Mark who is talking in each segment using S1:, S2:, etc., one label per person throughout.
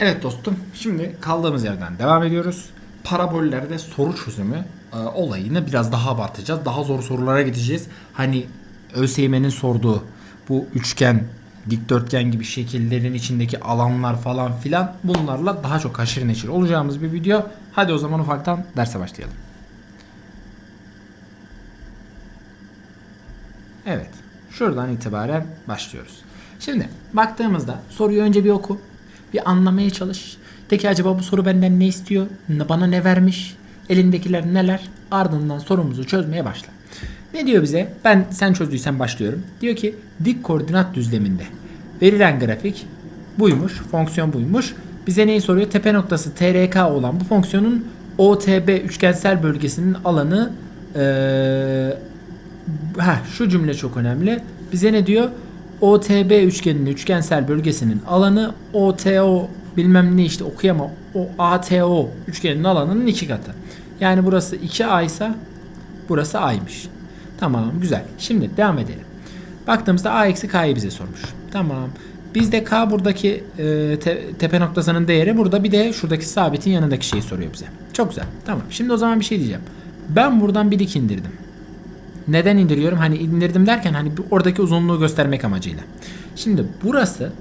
S1: Evet dostum, şimdi kaldığımız yerden devam ediyoruz. Parabollerde soru çözümü e, olayını biraz daha abartacağız. Daha zor sorulara gideceğiz. Hani ÖSYM'nin sorduğu bu üçgen, dikdörtgen gibi şekillerin içindeki alanlar falan filan bunlarla daha çok haşır neşir olacağımız bir video. Hadi o zaman ufaktan derse başlayalım. Evet. Şuradan itibaren başlıyoruz. Şimdi baktığımızda soruyu önce bir oku. Bir anlamaya çalış. De ki acaba bu soru benden ne istiyor? Bana ne vermiş? Elindekiler neler? Ardından sorumuzu çözmeye başla. Ne diyor bize? Ben sen çözdüysen başlıyorum. Diyor ki dik koordinat düzleminde verilen grafik buymuş. Fonksiyon buymuş. Bize neyi soruyor? Tepe noktası TRK olan bu fonksiyonun OTB üçgensel bölgesinin alanı eee ha şu cümle çok önemli. Bize ne diyor? OTB üçgeninin üçgensel bölgesinin alanı OTO bilmem ne işte okuyamam. O ATO üçgenin alanının iki katı. Yani burası 2A ise burası A'ymış. Tamam güzel. Şimdi devam edelim. Baktığımızda A eksi K'yı bize sormuş. Tamam. Bizde K buradaki e, te- tepe noktasının değeri burada bir de şuradaki sabitin yanındaki şeyi soruyor bize. Çok güzel. Tamam. Şimdi o zaman bir şey diyeceğim. Ben buradan bir dik indirdim. Neden indiriyorum? Hani indirdim derken hani oradaki uzunluğu göstermek amacıyla. Şimdi burası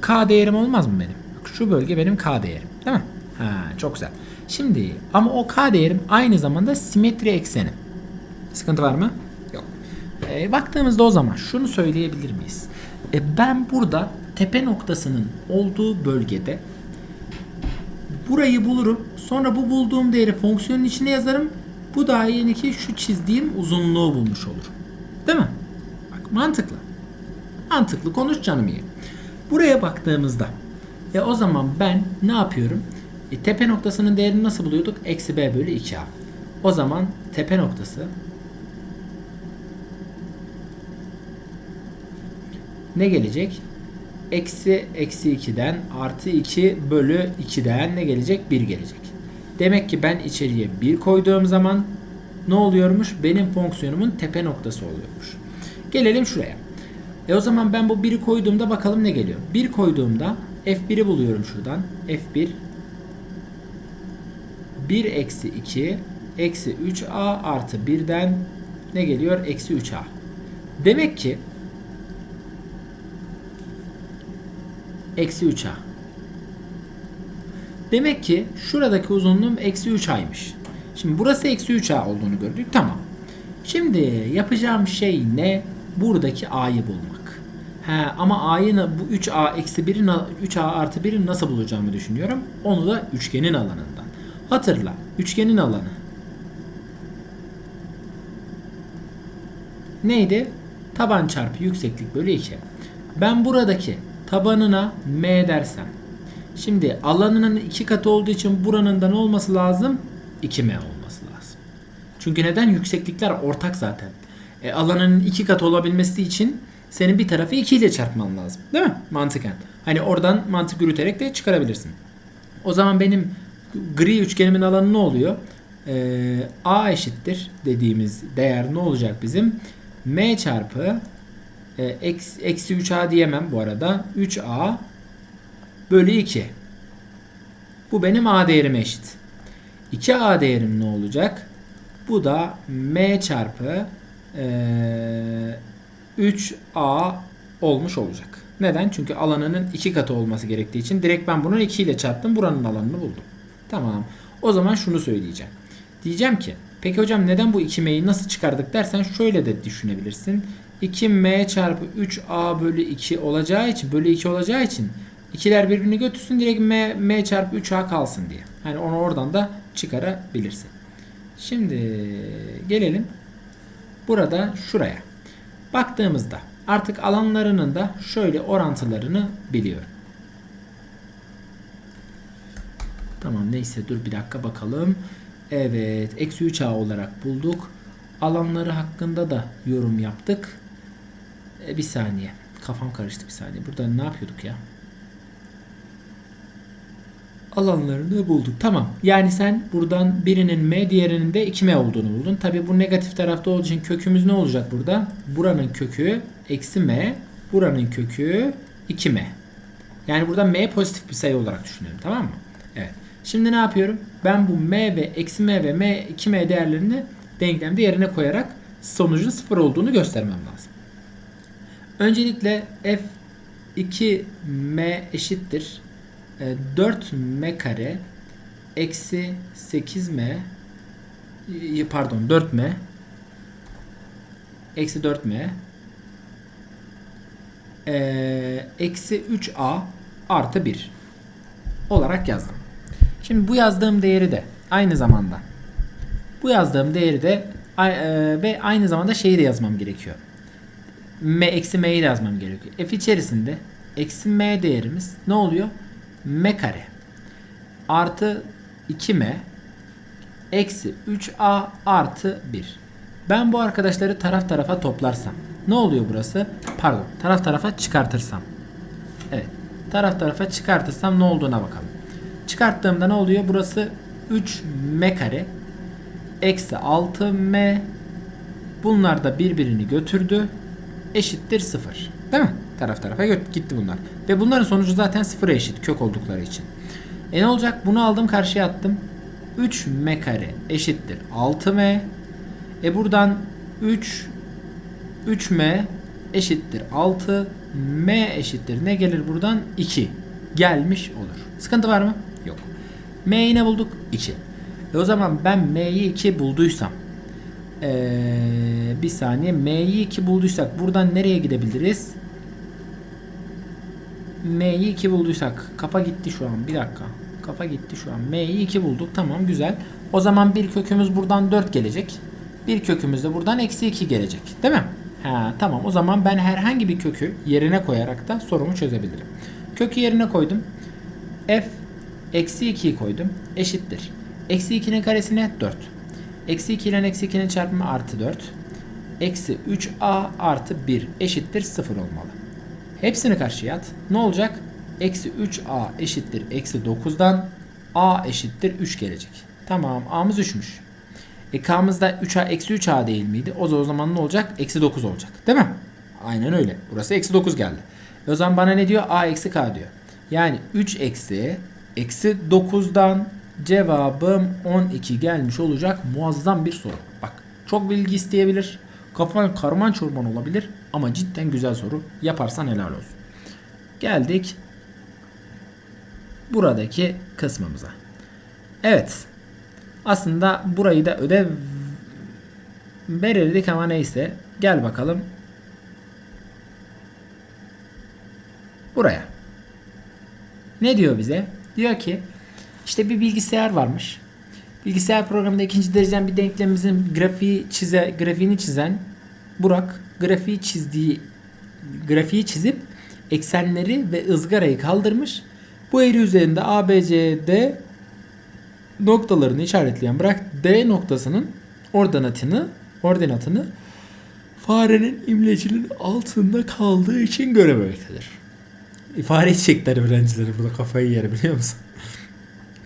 S1: K değerim olmaz mı benim? Şu bölge benim K değerim. Değil mi? Ha, çok güzel. Şimdi ama o K değerim aynı zamanda simetri ekseni. Sıkıntı var mı? Yok. Ee, baktığımızda o zaman şunu söyleyebilir miyiz? E, ben burada tepe noktasının olduğu bölgede burayı bulurum. Sonra bu bulduğum değeri fonksiyonun içine yazarım. Bu da yeni ki şu çizdiğim uzunluğu bulmuş olurum. Değil mi? Bak mantıklı. Mantıklı konuş canım iyi. Buraya baktığımızda e o zaman ben ne yapıyorum? E, tepe noktasının değerini nasıl buluyorduk? Eksi b bölü 2a. O zaman tepe noktası ne gelecek? Eksi eksi 2'den artı 2 bölü 2'den ne gelecek? 1 gelecek. Demek ki ben içeriye 1 koyduğum zaman ne oluyormuş? Benim fonksiyonumun tepe noktası oluyormuş. Gelelim şuraya. E o zaman ben bu 1'i koyduğumda bakalım ne geliyor. 1 koyduğumda f1'i buluyorum şuradan. f1 1 eksi 2 eksi 3a artı 1'den ne geliyor? Eksi 3a. Demek ki eksi 3a. Demek ki şuradaki uzunluğum eksi 3 aymış. Şimdi burası eksi 3a olduğunu gördük. Tamam. Şimdi yapacağım şey ne? Buradaki a'yı bulmak. He, ama a'yı bu 3a eksi 1'i na- 3a artı 1'i nasıl bulacağımı düşünüyorum. Onu da üçgenin alanından. Hatırla. Üçgenin alanı. Neydi? Taban çarpı yükseklik bölü 2. Ben buradaki tabanına m dersem. Şimdi alanının iki katı olduğu için buranın da ne olması lazım? 2m olması lazım. Çünkü neden? Yükseklikler ortak zaten. E, alanının iki katı olabilmesi için senin bir tarafı 2 ile çarpman lazım. Değil mi? Mantıken. Hani oradan mantık yürüterek de çıkarabilirsin. O zaman benim gri üçgenimin alanı ne oluyor? Ee, A eşittir dediğimiz değer ne olacak bizim? M çarpı e, eksi, eksi 3A diyemem bu arada. 3A bölü 2. Bu benim A değerime eşit. 2A değerim ne olacak? Bu da M çarpı e, 3A olmuş olacak. Neden? Çünkü alanının iki katı olması gerektiği için direkt ben bunu 2 ile çarptım. Buranın alanını buldum. Tamam. O zaman şunu söyleyeceğim. Diyeceğim ki peki hocam neden bu 2m'yi nasıl çıkardık dersen şöyle de düşünebilirsin. 2m çarpı 3a bölü 2 olacağı için bölü 2 olacağı için ikiler birbirini götürsün direkt m, m çarpı 3a kalsın diye. Hani onu oradan da çıkarabilirsin. Şimdi gelelim burada şuraya. Baktığımızda artık alanlarının da şöyle orantılarını biliyorum. Tamam neyse dur bir dakika bakalım. Evet eksi 3a olarak bulduk. Alanları hakkında da yorum yaptık. E, bir saniye. Kafam karıştı bir saniye. Burada ne yapıyorduk ya? Alanlarını bulduk. Tamam. Yani sen buradan birinin m diğerinin de 2m olduğunu buldun. Tabi bu negatif tarafta olduğu için kökümüz ne olacak burada? Buranın kökü eksi m. Buranın kökü 2m. Yani burada m pozitif bir sayı olarak düşünüyorum tamam mı? Evet. Şimdi ne yapıyorum? Ben bu m ve eksi m ve m 2m değerlerini denklemde yerine koyarak sonucun sıfır olduğunu göstermem lazım. Öncelikle f 2m eşittir 4m kare eksi 8m y- pardon 4m eksi 4m e, eksi 3a artı 1 olarak yazdım. Şimdi bu yazdığım değeri de aynı zamanda bu yazdığım değeri de e, ve aynı zamanda şeyi de yazmam gerekiyor. M eksi m'yi de yazmam gerekiyor. F içerisinde eksi m değerimiz ne oluyor? M kare artı 2m eksi 3a artı 1. Ben bu arkadaşları taraf tarafa toplarsam ne oluyor burası? Pardon taraf tarafa çıkartırsam. Evet taraf tarafa çıkartırsam ne olduğuna bakalım. Çıkarttığımda ne oluyor? Burası 3m kare eksi 6m bunlar da birbirini götürdü eşittir 0. Değil mi? Taraf tarafa gitti bunlar. Ve bunların sonucu zaten 0'a eşit kök oldukları için. E ne olacak? Bunu aldım karşıya attım. 3m kare eşittir 6m. E buradan 3 3m eşittir 6 m eşittir ne gelir buradan 2 gelmiş olur. Sıkıntı var mı? Yok. M'yi ne bulduk? 2. E o zaman ben m'yi 2 bulduysam ee, bir saniye m'yi 2 bulduysak buradan nereye gidebiliriz? M'yi 2 bulduysak kafa gitti şu an bir dakika. Kafa gitti şu an. M'yi 2 bulduk tamam güzel. O zaman bir kökümüz buradan 4 gelecek. Bir kökümüz de buradan eksi 2 gelecek. Değil mi? Ha, tamam o zaman ben herhangi bir kökü yerine koyarak da sorumu çözebilirim. Kökü yerine koydum. F eksi 2'yi koydum. Eşittir. Eksi 2'nin karesine 4. Eksi 2 ile eksi 2'nin çarpımı artı 4. Eksi 3a artı 1 eşittir 0 olmalı. Hepsini karşıya at. Ne olacak? Eksi 3a eşittir eksi 9'dan a eşittir 3 gelecek. Tamam a'mız 3'müş. E k'mızda 3a eksi 3a değil miydi? O zaman ne olacak? Eksi 9 olacak. Değil mi? Aynen öyle. Burası eksi 9 geldi. E o zaman bana ne diyor? a eksi k diyor. Yani 3 eksi eksi 9'dan cevabım 12 gelmiş olacak. Muazzam bir soru. Bak çok bilgi isteyebilir. Kafan karman çorman olabilir. Ama cidden güzel soru. Yaparsan helal olsun. Geldik buradaki kısmımıza. Evet. Aslında burayı da ödev verirdik ama neyse. Gel bakalım. Buraya. Ne diyor bize? Diyor ki işte bir bilgisayar varmış. Bilgisayar programında ikinci dereceden bir denklemimizin grafiği çize, grafiğini çizen Burak grafiği çizdiği grafiği çizip eksenleri ve ızgarayı kaldırmış. Bu eğri üzerinde A, B, C, D noktalarını işaretleyen Burak D noktasının ordinatını ordinatını farenin imlecinin altında kaldığı için görememektedir. Fare çekler öğrencileri burada kafayı yer biliyor musun?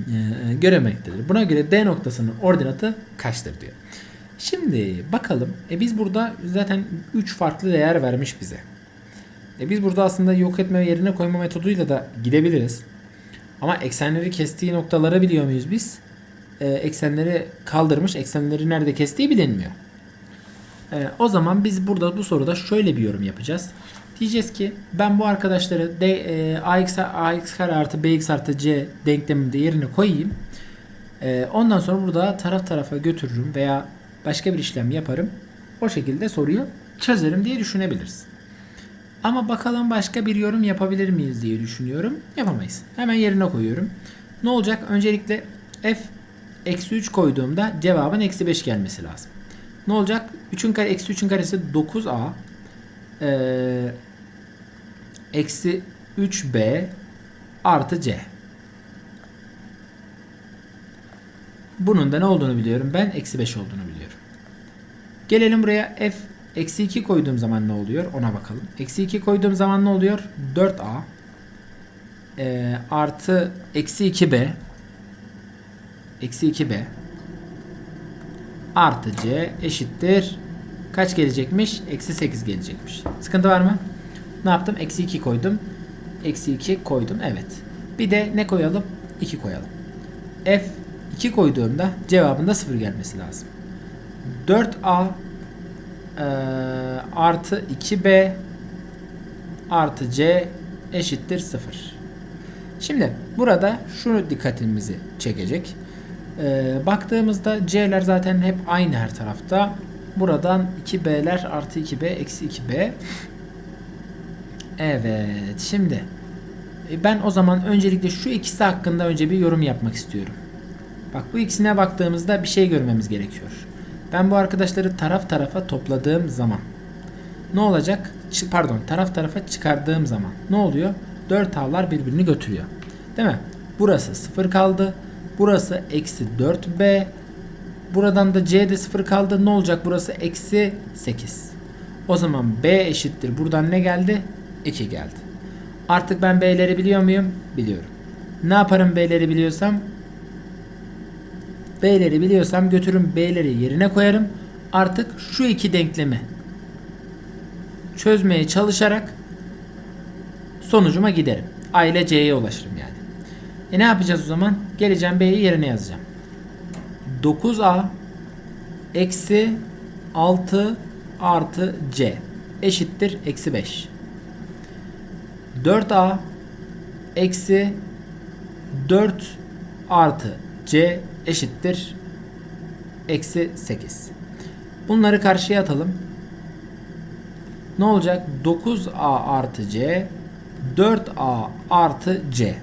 S1: Ee, göremektedir. Buna göre D noktasının ordinatı kaçtır diyor. Şimdi bakalım. E biz burada zaten 3 farklı değer vermiş bize. E biz burada aslında yok etme yerine koyma metoduyla da gidebiliriz. Ama eksenleri kestiği noktaları biliyor muyuz biz? E, eksenleri kaldırmış. Eksenleri nerede kestiği bilinmiyor. E, o zaman biz burada bu soruda şöyle bir yorum yapacağız. Diyeceğiz ki ben bu arkadaşları d, e, ax, ax kare artı bx artı c denkleminde yerine koyayım. E, ondan sonra burada taraf tarafa götürürüm veya başka bir işlem yaparım. O şekilde soruyu çözerim diye düşünebiliriz. Ama bakalım başka bir yorum yapabilir miyiz diye düşünüyorum. Yapamayız. Hemen yerine koyuyorum. Ne olacak? Öncelikle f eksi 3 koyduğumda cevabın eksi 5 gelmesi lazım. Ne olacak? 3'ün kare, eksi 3'ün karesi 9a ee, eksi 3b artı c. Bunun da ne olduğunu biliyorum. Ben eksi 5 olduğunu biliyorum. Gelelim buraya f eksi 2 koyduğum zaman ne oluyor? Ona bakalım. Eksi 2 koyduğum zaman ne oluyor? 4a e, artı eksi 2b eksi 2b artı c eşittir kaç gelecekmiş? Eksi 8 gelecekmiş. Sıkıntı var mı? Ne yaptım? Eksi 2 koydum. eksi 2 koydum. Evet. Bir de ne koyalım? 2 koyalım. F 2 koyduğumda cevabında 0 gelmesi lazım. 4A eee, artı 2B artı C eşittir 0. Şimdi burada şunu dikkatimizi çekecek. Ee, baktığımızda C'ler zaten hep aynı her tarafta. Buradan 2B'ler artı 2B eksi 2B. Evet şimdi e, ben o zaman öncelikle şu ikisi hakkında önce bir yorum yapmak istiyorum. Bak bu ikisine baktığımızda bir şey görmemiz gerekiyor. Ben bu arkadaşları taraf tarafa topladığım zaman ne olacak? Çı- Pardon taraf tarafa çıkardığım zaman ne oluyor? 4 avlar birbirini götürüyor. Değil mi? Burası 0 kaldı. Burası eksi 4b. Buradan da c'de 0 kaldı. Ne olacak? Burası eksi 8. O zaman b eşittir. Buradan ne geldi? 2 geldi. Artık ben b'leri biliyor muyum? Biliyorum. Ne yaparım b'leri biliyorsam? B'leri biliyorsam götürün B'leri yerine koyarım. Artık şu iki denklemi çözmeye çalışarak sonucuma giderim. A ile C'ye ulaşırım yani. E ne yapacağız o zaman? Geleceğim B'yi yerine yazacağım. 9A eksi 6 artı C eşittir eksi 5. 4A eksi 4 artı C eşittir eksi 8. Bunları karşıya atalım. Ne olacak? 9A artı C 4A artı C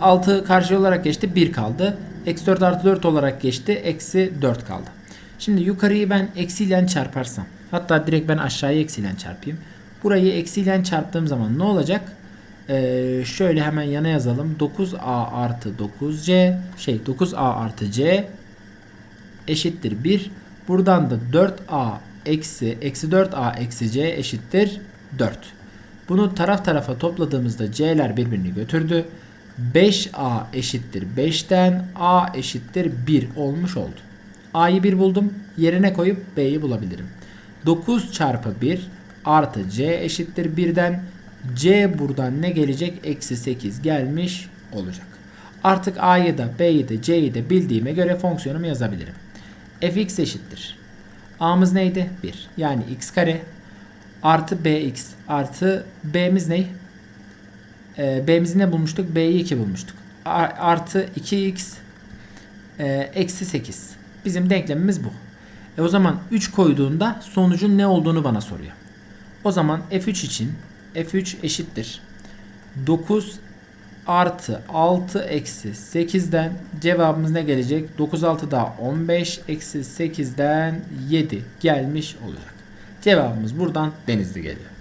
S1: 6 karşı olarak geçti 1 kaldı. Eksi 4 artı 4 olarak geçti. Eksi 4 kaldı. Şimdi yukarıyı ben eksiyle çarparsam. Hatta direkt ben aşağıya eksiyle çarpayım. Burayı eksiyle çarptığım zaman ne olacak? Ee, şöyle hemen yana yazalım. 9A artı 9C şey 9A artı C eşittir 1. Buradan da 4A eksi eksi 4A eksi C eşittir 4. Bunu taraf tarafa topladığımızda C'ler birbirini götürdü. 5A eşittir 5'ten A eşittir 1 olmuş oldu. A'yı 1 buldum. Yerine koyup B'yi bulabilirim. 9 çarpı 1 artı C eşittir 1'den C buradan ne gelecek? Eksi 8 gelmiş olacak. Artık A'yı da B'yi de C'yi de bildiğime göre fonksiyonumu yazabilirim. fx eşittir. A'mız neydi? 1. Yani x kare artı bx artı b'miz ne? Ee, b'mizi ne bulmuştuk? b'yi 2 bulmuştuk. Artı 2x e, eksi 8. Bizim denklemimiz bu. E o zaman 3 koyduğunda sonucun ne olduğunu bana soruyor. O zaman f3 için f3 eşittir. 9 artı 6 eksi 8'den cevabımız ne gelecek? 9 6 daha 15 eksi 8'den 7 gelmiş olacak. Cevabımız buradan denizli geliyor.